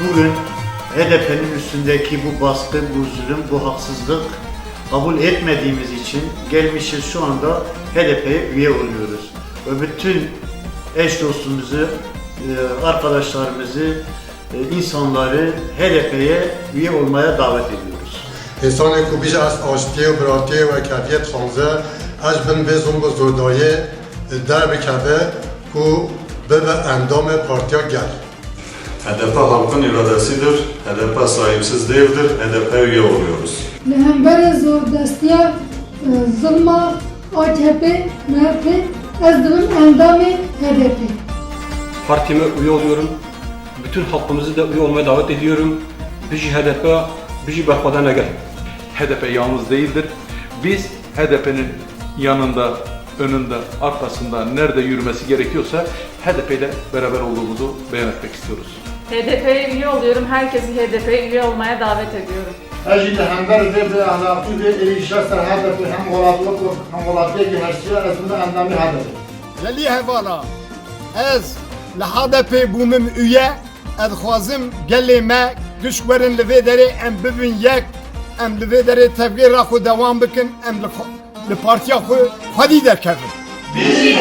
bugün HDP'nin üstündeki bu baskı, bu zulüm, bu haksızlık kabul etmediğimiz için gelmişiz şu anda HDP'ye üye oluyoruz. Ve bütün eş dostumuzu, e, arkadaşlarımızı, e, insanları HDP'ye üye olmaya davet ediyoruz. Hesane ku az aştiye ve bratiye ve keviyet khamze az bin bezum bu zordayı e, der bekeve ku bebe endame partiya gel. HDP halkın iradesidir. HDP sahipsiz değildir. HDP üye oluyoruz. Lehember zor destiya e, zılma AKP, MHP, ez dibim endamı HDP. Partime üye oluyorum. Bütün halkımızı da üye olmaya davet ediyorum. Bizi HDP, bizi bakmadan gel. HDP yalnız değildir. Biz HDP'nin yanında, önünde, arkasında nerede yürümesi gerekiyorsa HDP ile beraber olduğumuzu beyan etmek istiyoruz. HDP'ye üye oluyorum. Herkesi HDP'ye üye olmaya davet ediyorum. اجي لهندر دي بأخلاقي دي اللي شخصر هذا في هم غلاطلق هم غلاطية جهشية رسمنا أندامي هذا للی هوالا از لحاده پی بومم اویه از خوازم گلی ما گشورن لوی داره ام ببین یک ام لوی داره تبگیر را خود دوام بکن ام Le parti a Hadi der kafir. Bir